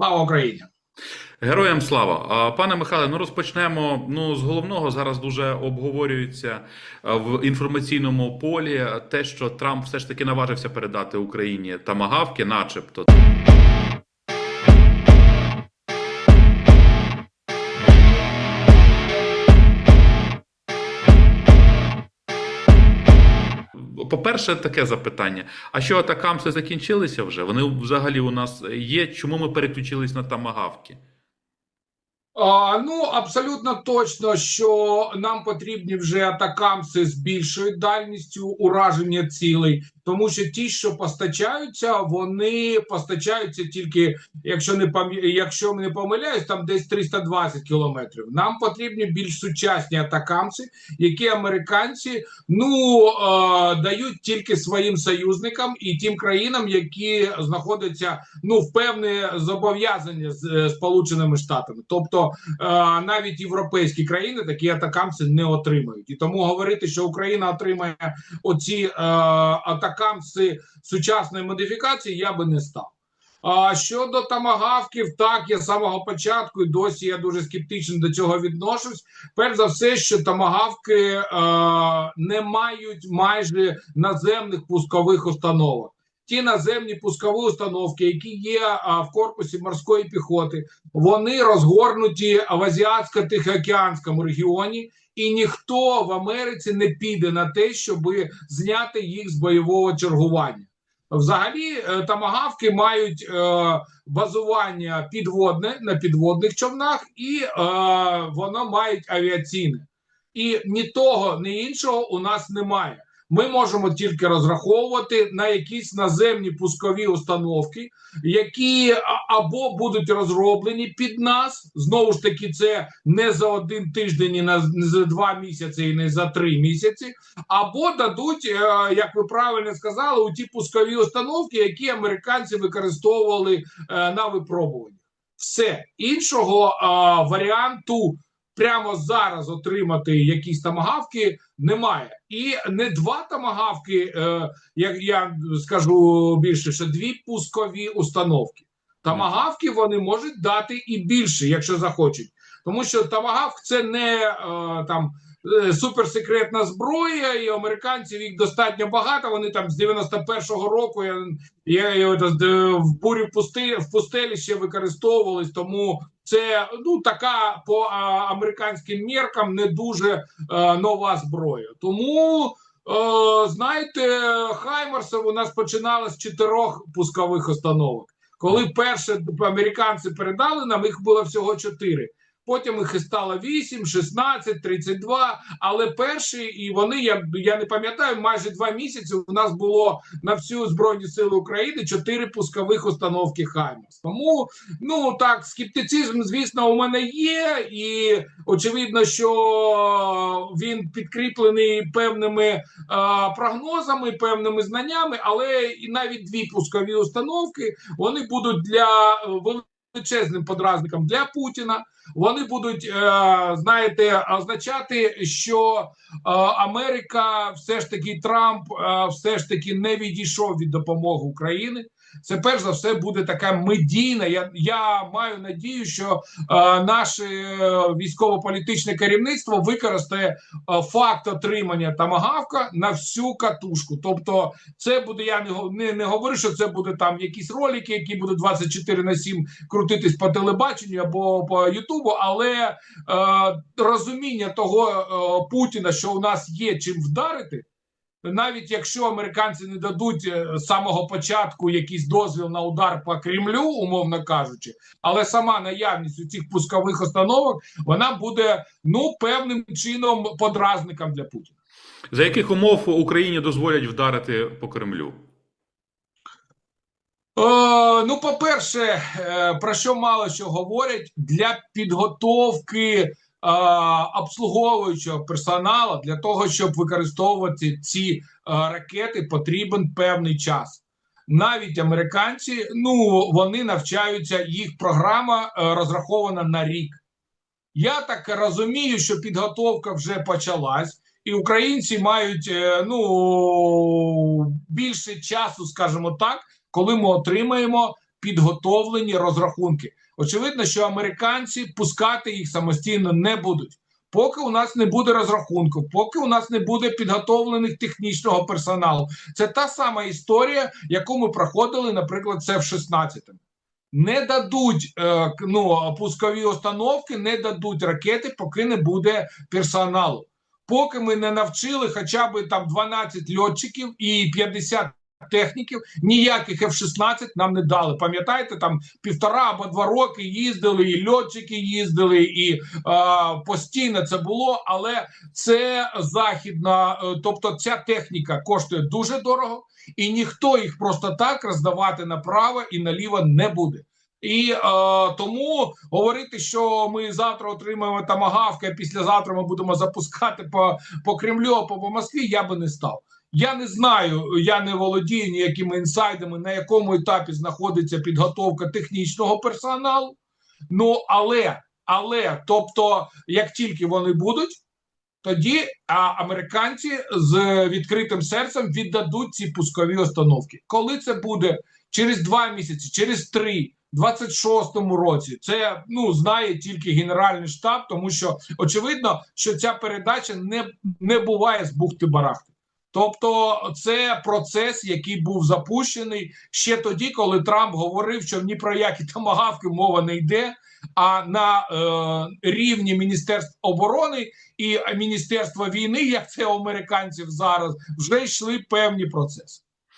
Слава Україні! Героям слава. Пане Михайле, ну розпочнемо. Ну з головного зараз дуже обговорюється в інформаційному полі те, що Трамп все ж таки наважився передати Україні тамагавки, начебто. По-перше, таке запитання: а що атакамси закінчилися вже? Вони взагалі у нас є. Чому ми переключились на тамагавки? А, ну абсолютно точно, що нам потрібні вже атакамси з більшою дальністю ураження цілей, тому що ті, що постачаються, вони постачаються тільки, якщо не якщо не помиляюсь, там десь 320 кілометрів. Нам потрібні більш сучасні атакамси, які американці ну е, дають тільки своїм союзникам і тим країнам, які знаходяться ну в певне зобов'язання з е, Сполученими Штатами, тобто е, навіть європейські країни такі атакамси не отримають, і тому говорити, що Україна отримає оці е, атакамси сучасної модифікації, я би не став. А щодо тамагавків, так я з самого початку і досі я дуже скептично до цього відношусь. Перш за все, що тамагавки е, не мають майже наземних пускових установок. Ті наземні пускові установки, які є в корпусі морської піхоти, вони розгорнуті в азіатсько-тихоокеанському регіоні, і ніхто в Америці не піде на те, щоб зняти їх з бойового чергування. Взагалі, е, тамагавки мають е, базування підводне на підводних човнах, і е, воно мають авіаційне. І ні того, ні іншого у нас немає. Ми можемо тільки розраховувати на якісь наземні пускові установки, які або будуть розроблені під нас. Знову ж таки, це не за один тиждень, і не за два місяці, і не за три місяці, або дадуть, е, як ви правильно сказали, у ті пускові установки, які американці використовували е, на випробуванні. Все іншого е, варіанту прямо зараз отримати якісь тамагавки немає. І не два тамагавки, е, як я скажу більше, що дві пускові установки. Тамагавки вони можуть дати і більше, якщо захочуть. Тому що тамагавк це не е, там суперсекретна зброя, і американців їх достатньо багато. Вони там з 91-го року я, я, я е, в бурі в пусти, в пустелі ще використовувались, тому це ну така по а, американським міркам не дуже е, нова зброя. Тому е, знаєте, Хаймерсов у нас починали з чотирьох пускових установок. Коли перше американці передали нам, їх було всього чотири. Потім їх стало 8, 16, 32, але перші, і вони, я, я не пам'ятаю, майже два місяці у нас було на всю Збройні Сили України чотири пускових установки Хаймерс. Тому, ну так, скептицизм, звісно, у мене є, і очевидно, що він підкріплений певними е, прогнозами, певними знаннями, але і навіть дві пускові установки вони будуть для е, величезним подразником для Путіна. Вони будуть, е, знаєте, означати, що е, Америка, все ж таки, Трамп, е, все ж таки не відійшов від допомоги України. Це перш за все буде така медійна. Я я маю надію, що е, наше е, військово-політичне керівництво використає е, факт отримання тамагавка на всю катушку. Тобто, це буде. Я не, не, не говорю, що це буде там якісь ролики, які будуть 24 на 7 крутитись по телебаченню або по Ютубу, але е, розуміння того е, Путіна, що у нас є чим вдарити. Навіть якщо американці не дадуть е, з самого початку якийсь дозвіл на удар по Кремлю, умовно кажучи, але сама наявність у цих пускових установок вона буде ну певним чином подразником для Путіна. За яких умов Україні дозволять вдарити по Кремлю? Е, ну, по-перше, е, про що мало що говорять для підготовки обслуговуючого персоналу для того, щоб використовувати ці е, ракети, потрібен певний час. Навіть американці, ну вони навчаються, їх програма е, розрахована на рік. Я так розумію, що підготовка вже почалась, і українці мають е, ну більше часу, скажімо так, коли ми отримаємо підготовлені розрахунки. Очевидно, що американці пускати їх самостійно не будуть. Поки у нас не буде розрахунку, поки у нас не буде підготовлених технічного персоналу. Це та сама історія, яку ми проходили, наприклад, це в 16-му. Не дадуть е, ну, пускові установки, не дадуть ракети, поки не буде персоналу. Поки ми не навчили хоча б там 12 льотчиків і 50 техніків, ніяких F-16 нам не дали. Пам'ятаєте, там півтора або два роки їздили, і льотчики їздили, і е, постійно це було. Але це західна, е, тобто ця техніка коштує дуже дорого, і ніхто їх просто так роздавати направо і наліво не буде. І е, тому говорити, що ми завтра отримаємо тамагавки, а післязавтра ми будемо запускати по, по Кремлю, або по Москві, я би не став. Я не знаю, я не володію ніякими інсайдами, на якому етапі знаходиться підготовка технічного персоналу. Ну але, але, тобто, як тільки вони будуть, тоді а, американці з відкритим серцем віддадуть ці пускові установки. Коли це буде через два місяці, через три. 26-му році це ну знає тільки генеральний штаб, тому що очевидно, що ця передача не, не буває з бухти барахти. Тобто, це процес, який був запущений ще тоді, коли Трамп говорив, що ні про які тамагавки мова не йде. А на е, рівні Міністерства оборони і Міністерства війни, як це у американців зараз, вже йшли певні процеси.